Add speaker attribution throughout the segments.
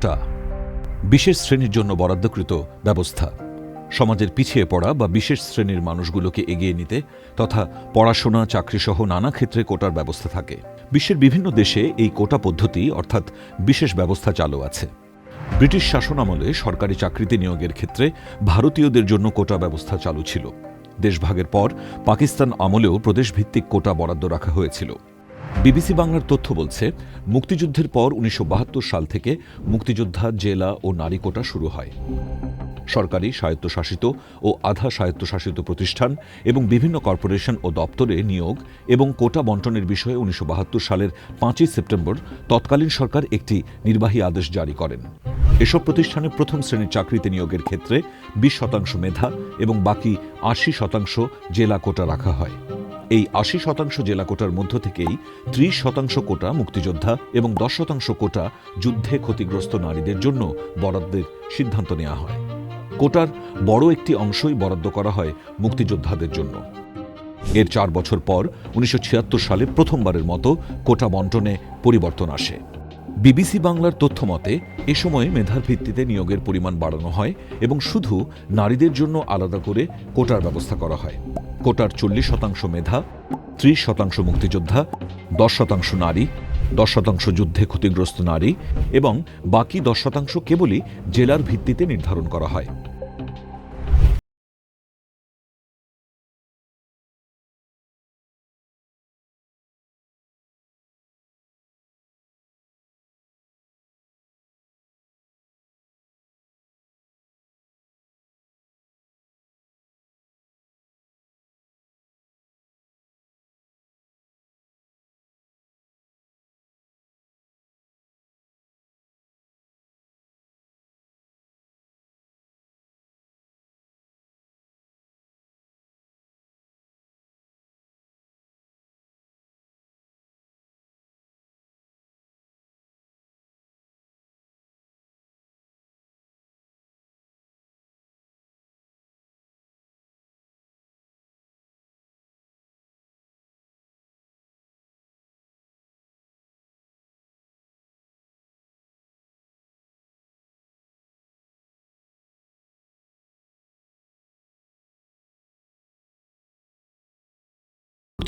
Speaker 1: কোটা বিশেষ শ্রেণির জন্য বরাদ্দকৃত ব্যবস্থা। সমাজের পিছিয়ে পড়া বা বিশেষ শ্রেণির মানুষগুলোকে এগিয়ে নিতে তথা পড়াশোনা, চাকরিসহ নানা ক্ষেত্রে কোটার ব্যবস্থা থাকে। বিশ্বের বিভিন্ন দেশে এই কোটা পদ্ধতি, অর্থাৎ বিশেষ ব্যবস্থা চালু আছে। ব্রিটিশ শাসনামলে সরকারি চাকরিতে নিয়োগের ক্ষেত্রে ভারতীয়দের জন্য কোটা ব্যবস্থা চালু ছিল। দেশভাগের পর পাকিস্তান আমলেও প্রদেশভিত্তিক কোটা বরাদ্দ রাখা হয়েছিল। বিবিসি বাংলার তথ্য বলছে, মুক্তিযুদ্ধের পর উনিশশো বাহাত্তর সাল থেকে মুক্তিযোদ্ধা, জেলা ও নারী কোটা শুরু হয়। সরকারি স্বায়ত্তশাসিত ও আধা স্বায়ত্তশাসিত প্রতিষ্ঠান এবং বিভিন্ন কর্পোরেশন ও দপ্তরে নিয়োগ এবং কোটা বন্টনের বিষয়ে উনিশশো বাহাত্তর সালের পাঁচই সেপ্টেম্বর তৎকালীন সরকার একটি নির্বাহী আদেশ জারি করেন। এসব প্রতিষ্ঠানে প্রথম শ্রেণির চাকরিতে নিয়োগের ক্ষেত্রে বিশ শতাংশ মেধা এবং বাকি আশি শতাংশ জেলা কোটা রাখা হয়। এই আশি শতাংশ জেলা কোটার মধ্য থেকেই ত্রিশ শতাংশ কোটা মুক্তিযোদ্ধা এবং দশ শতাংশ কোটা যুদ্ধে ক্ষতিগ্রস্ত নারীদের জন্য বরাদ্দের সিদ্ধান্ত নেওয়া হয়। কোটার বড় একটি অংশই বরাদ্দ করা হয় মুক্তিযোদ্ধাদের জন্য। এর চার বছর পর উনিশশো ছিয়াত্তর সালে প্রথমবারের মতো কোটা বন্টনে পরিবর্তন আসে। বিবিসি বাংলার তথ্য মতে, এ সময় মেধার ভিত্তিতে নিয়োগের পরিমাণ বাড়ানো হয় এবং শুধু নারীদের জন্য আলাদা করে কোটার ব্যবস্থা করা হয়। কোটার চল্লিশ শতাংশ মেধা, ত্রিশ শতাংশ মুক্তিযোদ্ধা, দশ শতাংশ নারী, দশ শতাংশ যুদ্ধে ক্ষতিগ্রস্ত নারী এবং বাকি দশ শতাংশ কেবলই জেলার ভিত্তিতে নির্ধারণ করা হয়।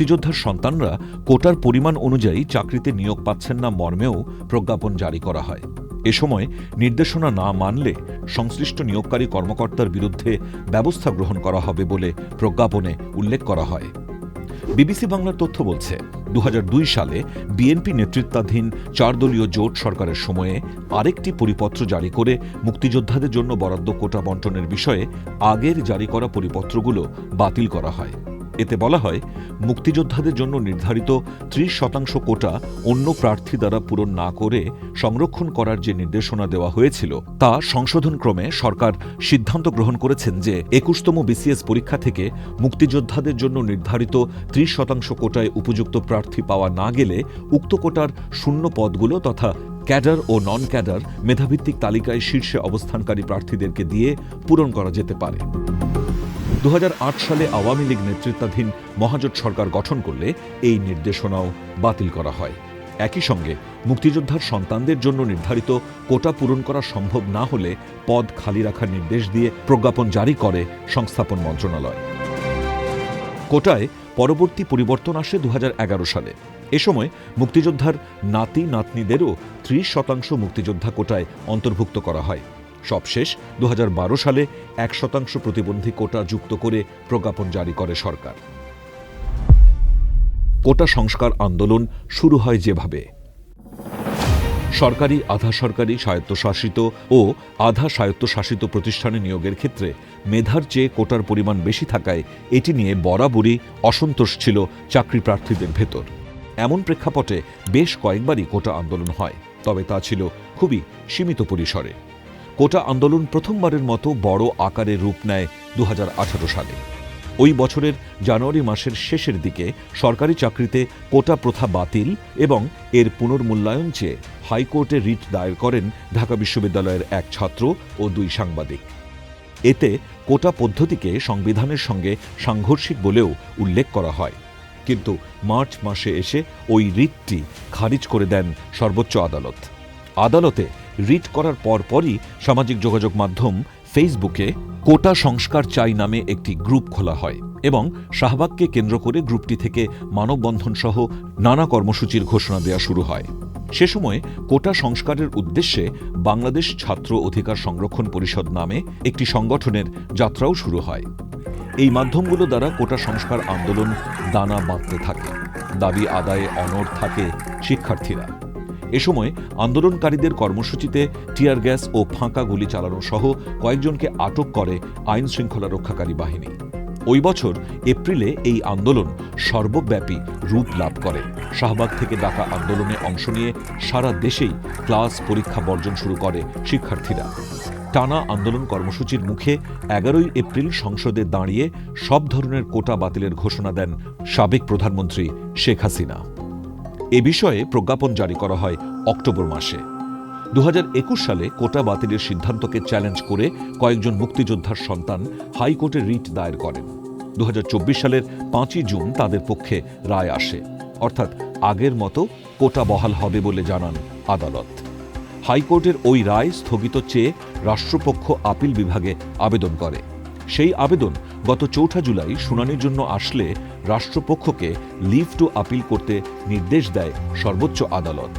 Speaker 1: মুক্তিযোদ্ধার সন্তানরা কোটার পরিমাণ অনুযায়ী চাকরিতে নিয়োগ পাচ্ছেন না মর্মেও প্রজ্ঞাপন জারি করা হয়। এ সময় নির্দেশনা না মানলে সংশ্লিষ্ট নিয়োগকারী কর্মকর্তার বিরুদ্ধে ব্যবস্থা গ্রহণ করা হবে বলে প্রজ্ঞাপনে উল্লেখ করা হয়। বিবিসি বাংলার তথ্য বলছে দু হাজার দুই সালে বিএনপি নেতৃত্বাধীন চার দলীয় জোট সরকারের সময়ে আরেকটি পরিপত্র জারি করে মুক্তিযোদ্ধাদের জন্য বরাদ্দ কোটা বন্টনের বিষয়ে আগের জারি করা পরিপত্রগুলো বাতিল করা হয়। এতে বলা হয়, মুক্তিযোদ্ধাদের জন্য নির্ধারিত ত্রিশ শতাংশ কোটা অন্য প্রার্থী দ্বারা পূরণ না করে সংরক্ষণ করার যে নির্দেশনা দেওয়া হয়েছিল, তা সংশোধনক্রমে সরকার সিদ্ধান্ত গ্রহণ করেছেন যে একুশতম বিসিএস পরীক্ষা থেকে মুক্তিযোদ্ধাদের জন্য নির্ধারিত ত্রিশ শতাংশ কোটায় উপযুক্ত প্রার্থী পাওয়া না গেলে উক্ত কোটার শূন্য পদগুলো তথা ক্যাডার ও নন ক্যাডার মেধাভিত্তিক তালিকায় শীর্ষে অবস্থানকারী প্রার্থীদেরকে দিয়ে পূরণ করা যেতে পারে। দু হাজার আট সালে আওয়ামী লীগ নেতৃত্বাধীন মহাজোট সরকার গঠন করলে এই নির্দেশনাও বাতিল করা হয়। একই সঙ্গে মুক্তিযোদ্ধার সন্তানদের জন্য নির্ধারিত কোটা পূরণ করা সম্ভব না হলে পদ খালি রাখার নির্দেশ দিয়ে প্রজ্ঞাপন জারি করে সংস্থাপন মন্ত্রণালয়। কোটায় পরবর্তী পরিবর্তন আসে দু হাজার এগারো সালে। এ সময় মুক্তিযোদ্ধার নাতি নাতনিদেরও ত্রিশ শতাংশ মুক্তিযোদ্ধা কোটায় অন্তর্ভুক্ত করা হয়। সবশেষ দু হাজার বারো সালে এক শতাংশ প্রতিবন্ধী কোটা যুক্ত করে প্রজ্ঞাপন জারি করে সরকার। কোটা সংস্কার আন্দোলন শুরু হয় যেভাবে। সরকারি, আধা সরকারি স্বায়ত্তশাসিত ও আধা স্বায়ত্তশাসিত প্রতিষ্ঠানে নিয়োগের ক্ষেত্রে মেধার চেয়ে কোটার পরিমাণ বেশি থাকায় এটি নিয়ে বরাবরই অসন্তোষ ছিল চাকরি প্রার্থীদের ভেতর। এমন প্রেক্ষাপটে বেশ কয়েকবারই কোটা আন্দোলন হয়, তবে তা ছিল খুবই সীমিত পরিসরে। কোটা আন্দোলন প্রথমবারের মতো বড় আকারে রূপ নেয় দু হাজার আঠারো সালে। ওই বছরের জানুয়ারি মাসের শেষের দিকে সরকারি চাকরিতে কোটা প্রথা বাতিল এবং এর পুনর্মূল্যায়ন চেয়ে হাইকোর্টে রিট দায়ের করেন ঢাকা বিশ্ববিদ্যালয়ের এক ছাত্র ও দুই সাংবাদিক। এতে কোটা পদ্ধতিকে সংবিধানের সঙ্গে সাংঘর্ষিক বলেও উল্লেখ করা হয়। কিন্তু মার্চ মাসে এসে ওই রিটটি খারিজ করে দেন সর্বোচ্চ আদালত। আদালতে রিট করার পরপরই সামাজিক যোগাযোগ মাধ্যম ফেসবুকে কোটা সংস্কার চাই নামে একটি গ্রুপ খোলা হয় এবং শাহবাগকে কেন্দ্র করে গ্রুপটি থেকে মানববন্ধন সহ নানা কর্মসূচির ঘোষণা দেওয়া শুরু হয়। সে সময় কোটা সংস্কারের উদ্দেশ্যে বাংলাদেশ ছাত্র অধিকার সংরক্ষণ পরিষদ নামে একটি সংগঠনের যাত্রাও শুরু হয়। এই মাধ্যমগুলো দ্বারা কোটা সংস্কার আন্দোলন দানা বাঁধতে থাকে। দাবি আদায়ে অনড় থাকে শিক্ষার্থীরা। এ সময় আন্দোলনকারীদের কর্মসূচিতে টিয়ার গ্যাস ও ফাঁকা গুলি চালানো সহ কয়েকজনকে আটক করে আইন শৃঙ্খলা রক্ষাকারী বাহিনী। ওই বছর এপ্রিলে এই আন্দোলন সর্বব্যাপী রূপ লাভ করে। শাহবাগ থেকে ডাকা আন্দোলনে অংশ নিয়ে সারা দেশেই ক্লাস পরীক্ষা বর্জন শুরু করে শিক্ষার্থীরা। টানা আন্দোলন কর্মসূচির মুখে এগারোই এপ্রিল সংসদে দাঁড়িয়ে সব ধরনের কোটা বাতিলের ঘোষণা দেন সাবেক প্রধানমন্ত্রী শেখ হাসিনা। এ বিষয়ে প্রজ্ঞাপন জারি করা হয় অক্টোবর মাসে। দু হাজার একুশ সালে কোটা বাতিলের সিদ্ধান্তকে চ্যালেঞ্জ করে কয়েকজন মুক্তিযোদ্ধার সন্তান হাইকোর্টে রিট দায়ের করেন। দু হাজার চব্বিশ সালের পাঁচই জুন তাদের পক্ষে রায় আসে। অর্থাৎ আগের মতো কোটা বহাল হবে বলে জানান আদালত। হাইকোর্টের ওই রায় স্থগিত চেয়ে রাষ্ট্রপক্ষ আপিল বিভাগে আবেদন করে। সেই আবেদন গত চৌঠা জুলাই শুনানির জন্য আসলে রাষ্ট্রপক্ষকে লিভ টু আপিল করতে নির্দেশ দেয় সর্বোচ্চ আদালত।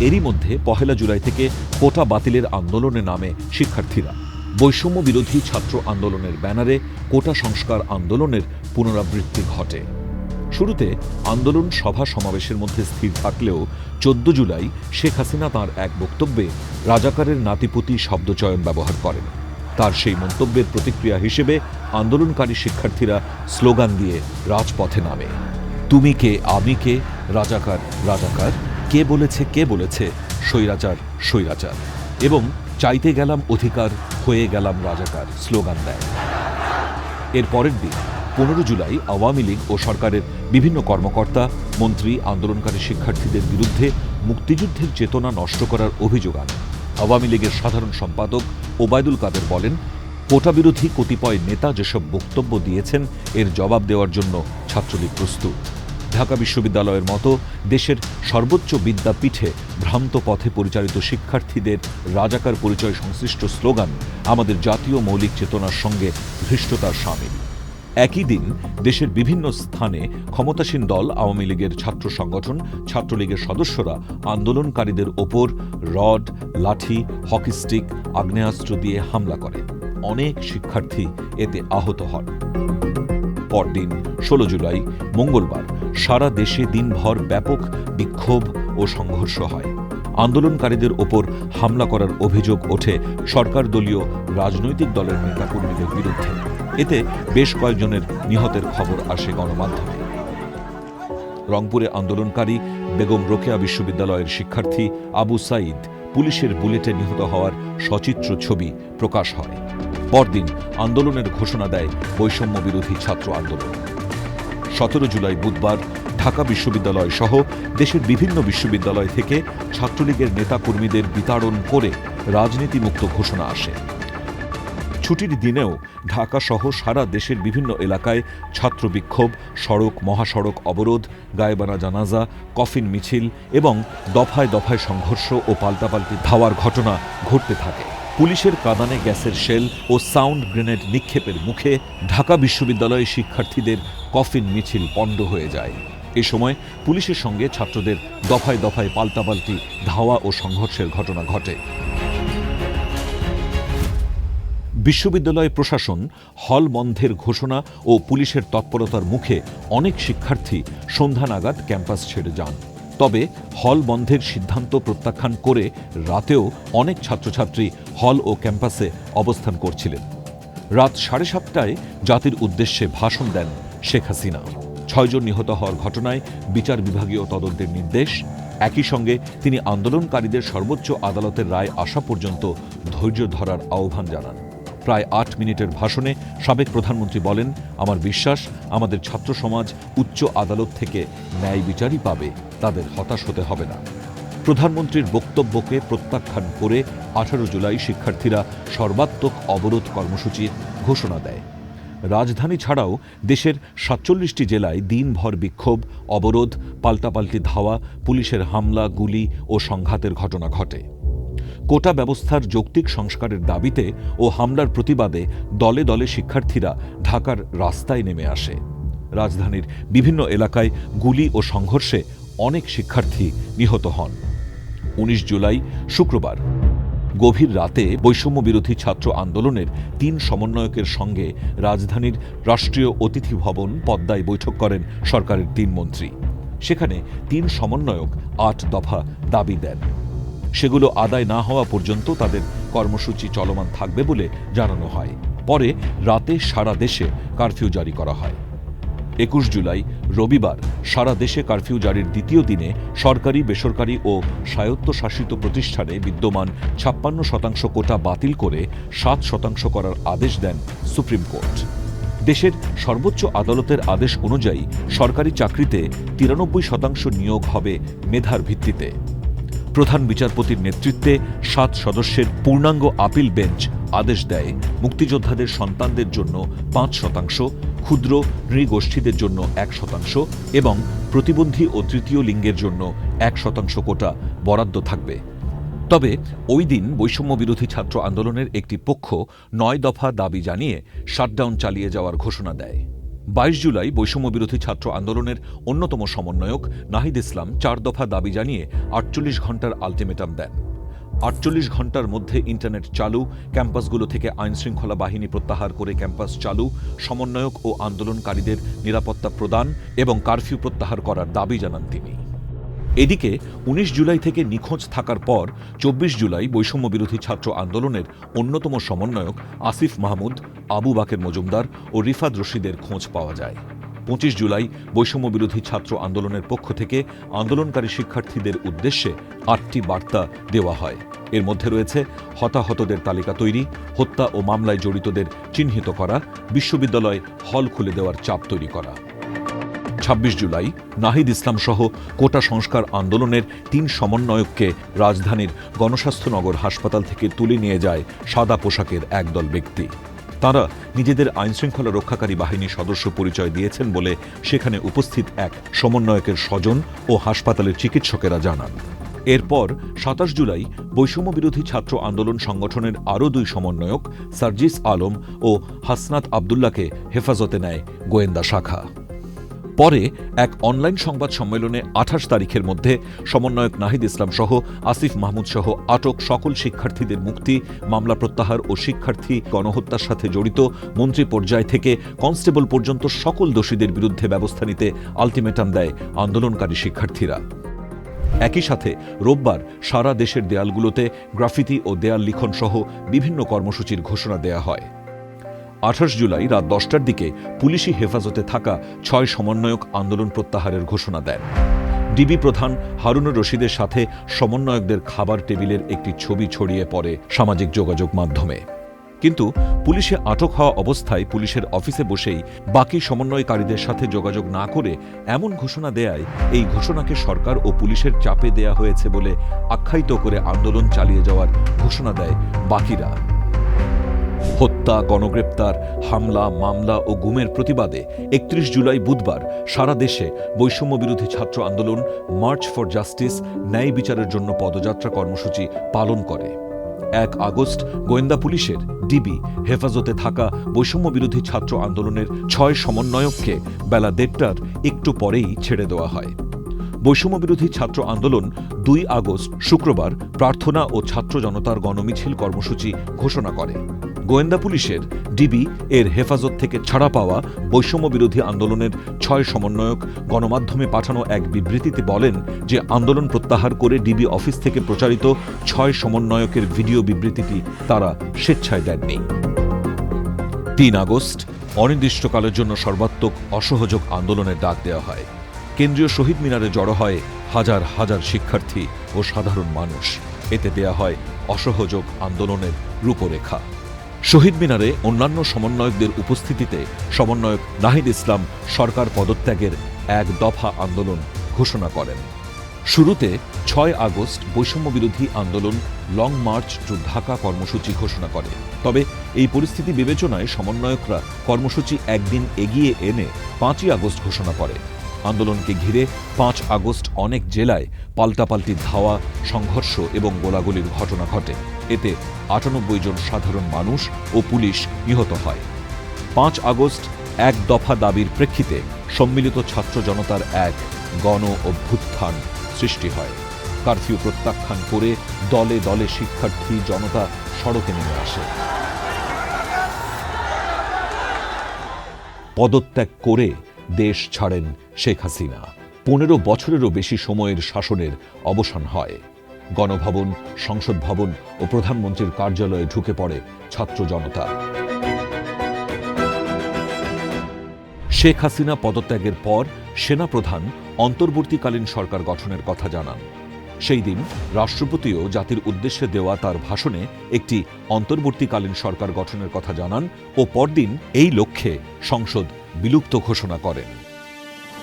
Speaker 1: এরই মধ্যে পহেলা জুলাই থেকে কোটা বাতিলের আন্দোলনে নামে শিক্ষার্থীরা। বৈষম্য বিরোধী ছাত্র আন্দোলনের ব্যানারে কোটা সংস্কার আন্দোলনের পুনরাবৃত্তি ঘটে। শুরুতে আন্দোলন সভা সমাবেশের মধ্যে স্থির থাকলেও চোদ্দ জুলাই শেখ হাসিনা তাঁর এক বক্তব্যে রাজাকারের নাতিপুতি শব্দচয়ন ব্যবহার করেন। তার সেই মন্তব্যের প্রতিক্রিয়া হিসেবে আন্দোলনকারী শিক্ষার্থীরা স্লোগান দিয়ে রাজপথে নামে। তুমি কে, আমি কে, রাজাকার রাজাকার, কে বলেছে কে বলেছে, স্বৈরাচার স্বৈরাচার। এবং চাইতে গেলাম অধিকার, হয়ে গেলাম রাজাকার, স্লোগান দেয়। এর পরের দিন, পনেরো জুলাই আওয়ামী লীগ ও সরকারের বিভিন্ন কর্মকর্তা, মন্ত্রী, আন্দোলনকারী শিক্ষার্থীদের বিরুদ্ধে মুক্তিযুদ্ধের চেতনা নষ্ট করার অভিযোগ আনে আওয়ামী লীগের সাধারণ সম্পাদক ওবায়দুল কাদের বলেন কোটা বিরোধী কতিপয় নেতা যেসব বক্তব্য দিয়েছেন, এর জবাব দেওয়ার জন্য ছাত্রলীগ প্রস্তুত। ঢাকা বিশ্ববিদ্যালয়ের মতো দেশের সর্বোচ্চ বিদ্যাপীঠে ভ্রান্ত পথে পরিচালিত শিক্ষার্থীদের রাজাকার পরিচয় সংশ্লিষ্ট স্লোগান আমাদের জাতীয় মৌলিক চেতনার সঙ্গে ধৃষ্টতার সামিল। একই দিন দেশের বিভিন্ন স্থানে ক্ষমতাসীন দল, আওয়ামী লীগের ছাত্র সংগঠন, ছাত্রলীগের সদস্যরা আন্দোলনকারীদের ওপর রড, লাঠি, হকি স্টিক, আগ্নেয়াস্ত্র দিয়ে হামলা করে। অনেক শিক্ষার্থী এতে আহত হন। পরদিন ষোলো জুলাই, মঙ্গলবার, সারা দেশে দিনভর ব্যাপক বিক্ষোভ ও সংঘর্ষ হয়। আন্দোলনকারীদের ওপর হামলা করার অভিযোগ ওঠে সরকার দলীয় রাজনৈতিক দলের নেতাকর্মীদের বিরুদ্ধে। এতে বেশ কয়েকজনের নিহতের খবর আসে গণমাধ্যমে। রংপুরে আন্দোলনকারী বেগম রোকেয়া বিশ্ববিদ্যালয়ের শিক্ষার্থী আবু সাইদ পুলিশের বুলেটে নিহত হওয়ার সচিত্র ছবি প্রকাশ হয়। পরদিন আন্দোলনের ঘোষণা দেয় বৈষম্য বিরোধী ছাত্র আন্দোলন। সতেরো জুলাই বুধবার ঢাকা বিশ্ববিদ্যালয় সহ দেশের বিভিন্ন বিশ্ববিদ্যালয় থেকে ছাত্রলীগের নেতাকর্মীদের বিতাড়ন করে রাজনীতিমুক্ত ঘোষণা আসে। ছুটির দিনেও ঢাকা সহ সারা দেশের বিভিন্ন এলাকায় ছাত্র বিক্ষোভ সড়ক, মহাসড়ক অবরোধ, গায়েবানা জানাজা, কফিন মিছিল এবং দফায় দফায় সংঘর্ষ ও পাল্টাপাল্টি ধাওয়ার ঘটনা ঘটতে থাকে। পুলিশের কাদানে গ্যাসের শেল ও সাউন্ড গ্রেনেড নিক্ষেপের মুখে ঢাকা বিশ্ববিদ্যালয়ে শিক্ষার্থীদের কফিন মিছিল পণ্ড হয়ে যায়। এ সময় পুলিশের সঙ্গে ছাত্রদের দফায় দফায় পাল্টাপাল্টি ধাওয়া ও সংঘর্ষের ঘটনা ঘটে। বিশ্ববিদ্যালয় প্রশাসন হল বন্ধের ঘোষণা ও পুলিশের তৎপরতার মুখে অনেক শিক্ষার্থী সন্ধ্যা নাগাদ ক্যাম্পাস ছেড়ে যান। তবে হল বন্ধের সিদ্ধান্ত প্রত্যাখ্যান করে রাতেও অনেক ছাত্রছাত্রী হল ও ক্যাম্পাসে অবস্থান করছিলেন। রাত সাড়ে সাতটায় জাতির উদ্দেশ্যে ভাষণ দেন শেখ হাসিনা। ছয়জন নিহত হওয়ার ঘটনায় বিচার বিভাগীয় তদন্তের নির্দেশ। একই সঙ্গে তিনি আন্দোলনকারীদের সর্বোচ্চ আদালতের রায় আসা পর্যন্ত ধৈর্য ধরার আহ্বান জানান। প্রায় আট মিনিটের ভাষণে সাবেক প্রধানমন্ত্রী বলেন, আমার বিশ্বাস, আমাদের ছাত্র সমাজ উচ্চ আদালত থেকে ন্যায় বিচারই পাবে, তাদের হতাশ হতে হবে না। প্রধানমন্ত্রীর বক্তব্যকে প্রত্যাখ্যান করে আঠারো জুলাই শিক্ষার্থীরা সর্বাত্মক অবরোধ কর্মসূচির ঘোষণা দেয়। রাজধানী ছাড়াও দেশের সাতচল্লিশটি জেলায় দিনভর বিক্ষোভ, অবরোধ, পাল্টাপাল্টি ধাওয়া, পুলিশের হামলা, গুলি ও সংঘাতের ঘটনা ঘটে। কোটা ব্যবস্থার যৌক্তিক সংস্কারের দাবিতে ও হামলার প্রতিবাদে দলে দলে শিক্ষার্থীরা ঢাকার রাস্তায় নেমে আসে। রাজধানীর বিভিন্ন এলাকায় গুলি ও সংঘর্ষে অনেক শিক্ষার্থী নিহত হন। উনিশ জুলাই, শুক্রবার। গভীর রাতে বৈষম্য বিরোধী ছাত্র আন্দোলনের তিন সমন্বয়কের সঙ্গে রাজধানীর রাষ্ট্রীয় অতিথি ভবন পদ্মায় বৈঠক করেন সরকারের তিন মন্ত্রী। সেখানে তিন সমন্বয়ক আট দফা দাবি দেন। সেগুলো আদায় না হওয়া পর্যন্ত তাদের কর্মসূচি চলমান থাকবে বলে জানানো হয়। পরে রাতে সারা দেশে কারফিউ জারি করা হয়। একুশ জুলাই, রবিবার, সারা দেশে কারফিউ জারির দ্বিতীয় দিনে সরকারি, বেসরকারি ও স্বায়ত্তশাসিত প্রতিষ্ঠানে বিদ্যমান ছাপ্পান্ন শতাংশ কোটা বাতিল করে সাত শতাংশ করার আদেশ দেন সুপ্রিম কোর্ট। দেশের সর্বোচ্চ আদালতের আদেশ অনুযায়ী সরকারি চাকরিতে তিরানব্বই শতাংশ নিয়োগ হবে মেধার ভিত্তিতে। প্রধান বিচারপতির নেতৃত্বে সাত সদস্যের পূর্ণাঙ্গ আপিল বেঞ্চ আদেশ দেয়। মুক্তিযোদ্ধাদের সন্তানদের জন্য পাঁচ শতাংশ, ক্ষুদ্র নৃগোষ্ঠীদের জন্য এক শতাংশ এবং প্রতিবন্ধী ও তৃতীয় লিঙ্গের জন্য এক শতাংশ কোটা বরাদ্দ থাকবে। তবে ওই দিন বৈষম্য বিরোধী ছাত্র আন্দোলনের একটি পক্ষ নয় দফা দাবি জানিয়ে শাটডাউন চালিয়ে যাওয়ার ঘোষণা দেয়। বাইশ জুলাই বৈষম্য বিরোধী ছাত্র আন্দোলনের অন্যতম সমন্বয়ক নাহিদ ইসলাম চার দফা দাবি জানিয়ে আটচল্লিশ ঘণ্টার আলটিমেটাম দেন। আটচল্লিশ ঘণ্টার মধ্যে ইন্টারনেট চালু, ক্যাম্পাসগুলো থেকে আইনশৃঙ্খলা বাহিনী প্রত্যাহার করে ক্যাম্পাস চালু, সমন্বয়ক ও আন্দোলনকারীদের নিরাপত্তা প্রদান এবং কারফিউ প্রত্যাহার করার দাবি জানান তিনি। এদিকে উনিশ জুলাই থেকে নিখোঁজ থাকার পর চব্বিশ জুলাই বৈষম্য বিরোধী ছাত্র আন্দোলনের অন্যতম সমন্বয়ক আসিফ মাহমুদ, আবু বাকের মজুমদার ও রিফাদ রশিদের খোঁজ পাওয়া যায়। পঁচিশ জুলাই বৈষম্য বিরোধী ছাত্র আন্দোলনের পক্ষ থেকে আন্দোলনকারী শিক্ষার্থীদের উদ্দেশ্যে আটটি বার্তা দেওয়া হয়। এর মধ্যে রয়েছে হতাহতদের তালিকা তৈরি, হত্যা ও মামলায় জড়িতদের চিহ্নিত করা, বিশ্ববিদ্যালয় হল খুলে দেওয়ার চাপ তৈরি করা। ছাব্বিশ জুলাই নাহিদ ইসলাম সহ কোটা সংস্কার আন্দোলনের তিন সমন্বয়ককে রাজধানীর গণস্বাস্থ্যনগর হাসপাতাল থেকে তুলে নিয়ে যায় সাদা পোশাকের একদল ব্যক্তি। তারা নিজেদের আইনশৃঙ্খলা রক্ষাকারী বাহিনীর সদস্য পরিচয় দিয়েছেন বলে সেখানে উপস্থিত এক সমন্বয়কের স্বজন ও হাসপাতালের চিকিৎসকেরা জানান। এরপর সাতাশ জুলাই বৈষম্য বিরোধী ছাত্র আন্দোলন সংগঠনের আরও দুই সমন্বয়ক সার্জিস আলম ও হাসনাত আবদুল্লাকে হেফাজতে নেয় গোয়েন্দা শাখা। পরে এক অনলাইন সংবাদ সম্মেলনে আঠাশ তারিখের মধ্যে সমন্বয়ক নাহিদ ইসলাম সহ আসিফ মাহমুদ সহ আটক সকল শিক্ষার্থীদের মুক্তি, মামলা প্রত্যাহার ও শিক্ষার্থী গণহত্যার সাথে জড়িত মন্ত্রী পর্যায় থেকে কনস্টেবল পর্যন্ত সকল দোষীদের বিরুদ্ধে ব্যবস্থা নিতে আলটিমেটাম দেয় আন্দোলনকারী শিক্ষার্থীরা। একই সাথে রোববার সারা দেশের দেয়ালগুলোতে গ্রাফিতি ও দেয়াল লিখন সহ বিভিন্ন কর্মসূচির ঘোষণা দেয়া হয়। আঠাশ জুলাই রাত দশটার দিকে পুলিশি হেফাজতে থাকা ছয় সমন্বয়ক আন্দোলন প্রত্যাহারের ঘোষণা দেন। ডিবি প্রধান হারুনুর রশিদের সাথে সমন্বয়কদের খাবার টেবিলের একটি ছবি ছড়িয়ে পড়ে সামাজিক যোগাযোগ মাধ্যমে। কিন্তু পুলিশে আটক হওয়া অবস্থায় পুলিশের অফিসে বসেই বাকি সমন্বয়কারীদের সাথে যোগাযোগ না করে এমন ঘোষণা দেয়ায় এই ঘোষণাকে সরকার ও পুলিশের চাপে দেয়া হয়েছে বলে আখ্যায়িত করে আন্দোলন চালিয়ে যাওয়ার ঘোষণা দেয় বাকিরা। হত্যা, গণগ্রেপ্তার, হামলা, মামলা ও গুমের প্রতিবাদে একত্রিশ জুলাই বুধবার সারা দেশে বৈষম্য বিরোধী ছাত্র আন্দোলন, মার্চ ফর জাস্টিস, ন্যায় বিচারের জন্য পদযাত্রা কর্মসূচি পালন করে। এক আগস্ট গোয়েন্দা পুলিশের ডিবি হেফাজতে থাকা বৈষম্য বিরোধী ছাত্র আন্দোলনের ছয় সমন্বয়ককে বেলা দেড়টার একটু পরেই ছেড়ে দেওয়া হয়। বৈষম্য বিরোধী ছাত্র আন্দোলন দুই আগস্ট শুক্রবার প্রার্থনা ও ছাত্র জনতার গণমিছিল কর্মসূচি ঘোষণা করে। গোয়েন্দা পুলিশের ডিবি এর হেফাজত থেকে ছাড়া পাওয়া বৈষম্য বিরোধী আন্দোলনের ছয় সমন্বয়ক গণমাধ্যমে পাঠানো এক বিবৃতিতে বলেন যে আন্দোলন প্রত্যাহার করে ডিবি অফিস থেকে প্রচারিত ছয় সমন্বয়কের ভিডিও বিবৃতিটি তারা স্বেচ্ছায় দেননি। তিন আগস্ট, অনির্দিষ্টকালের জন্য সর্বাত্মক অসহযোগ আন্দোলনের ডাক দেওয়া হয়। কেন্দ্রীয় শহীদ মিনারে জড়ো হয় হাজার হাজার শিক্ষার্থী ও সাধারণ মানুষ। এতে দেয়া হয় অসহযোগ আন্দোলনের রূপরেখা। শহীদ মিনারে অন্যান্য সমন্বয়কদের উপস্থিতিতে সমন্বয়ক নাহিদ ইসলাম সরকার পদত্যাগের এক দফা আন্দোলন ঘোষণা করেন। শুরুতে ছয় আগস্ট বৈষম্য বিরোধী আন্দোলন লং মার্চ টু ঢাকা কর্মসূচি ঘোষণা করে। তবে এই পরিস্থিতি বিবেচনায় সমন্বয়করা কর্মসূচি একদিন এগিয়ে এনে পাঁচই আগস্ট ঘোষণা করে। আন্দোলনকে ঘিরে পাঁচ আগস্ট অনেক জেলায় পাল্টাপাল্টি ধাওয়া, সংঘর্ষ এবং গোলাগুলির ঘটনা ঘটে। এতে আটানব্বই জন সাধারণ মানুষ ও পুলিশ নিহত হয়। পাঁচ আগস্ট এক দফা দাবির প্রেক্ষিতে সম্মিলিত ছাত্র জনতার এক গণ অভ্যুত্থান সৃষ্টি হয়। কারফিউ প্রত্যাখ্যান করে দলে দলে শিক্ষার্থী জনতা সড়কে নেমে আসে। পদত্যাগ করে দেশ ছাড়েন শেখ হাসিনা। পনেরো বছরেরও বেশি সময়ের শাসনের অবসান হয়। গণভবন, সংসদ ভবন ও প্রধানমন্ত্রীর কার্যালয়ে ঢুকে পড়ে ছাত্র জনতা। শেখ হাসিনা পদত্যাগের পর সেনাপ্রধান অন্তর্বর্তীকালীন সরকার গঠনের কথা জানান। সেই দিন রাষ্ট্রপতিও জাতির উদ্দেশ্যে দেওয়া তার ভাষণে একটি অন্তর্বর্তীকালীন সরকার গঠনের কথা জানান ও পরদিন এই লক্ষ্যে সংসদ বিলুপ্ত ঘোষণা করেন।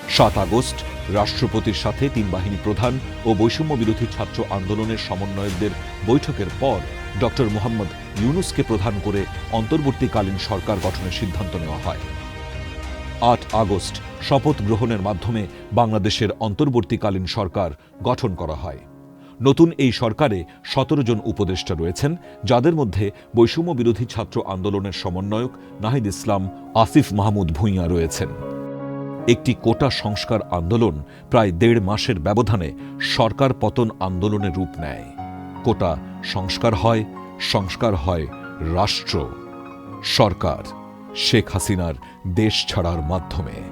Speaker 1: সাত আগস্ট, রাষ্ট্রপতির সাথে তিন বাহিনী প্রধান ও বৈষম্য বিরোধী ছাত্র আন্দোলনের সমন্বয়কদের বৈঠকের পর ডক্টর মোহাম্মদ ইউনুসকে প্রধান করে অন্তর্বর্তীকালীন সরকার গঠনের সিদ্ধান্ত নেওয়া হয়। আট আগস্ট, শপথ গ্রহণের মাধ্যমে বাংলাদেশের অন্তর্বর্তীকালীন সরকার গঠন করা হয়। নতুন এই সরকারে সতেরো জন উপদেষ্টা রয়েছেন, যাদের মধ্যে বৈষম্য বিরোধী ছাত্র আন্দোলনের সমন্বয়ক নাহিদ ইসলাম, আসিফ মাহমুদ ভূঁইয়া রয়েছেন। একটি কোটা সংস্কার আন্দোলন প্রায় দেড় মাসের ব্যবধানে সরকার পতন আন্দোলনের রূপ নেয়। কোটা সংস্কার হয় সংস্কার হয় রাষ্ট্র, সরকার, শেখ হাসিনার দেশ ছাড়ার মাধ্যমে।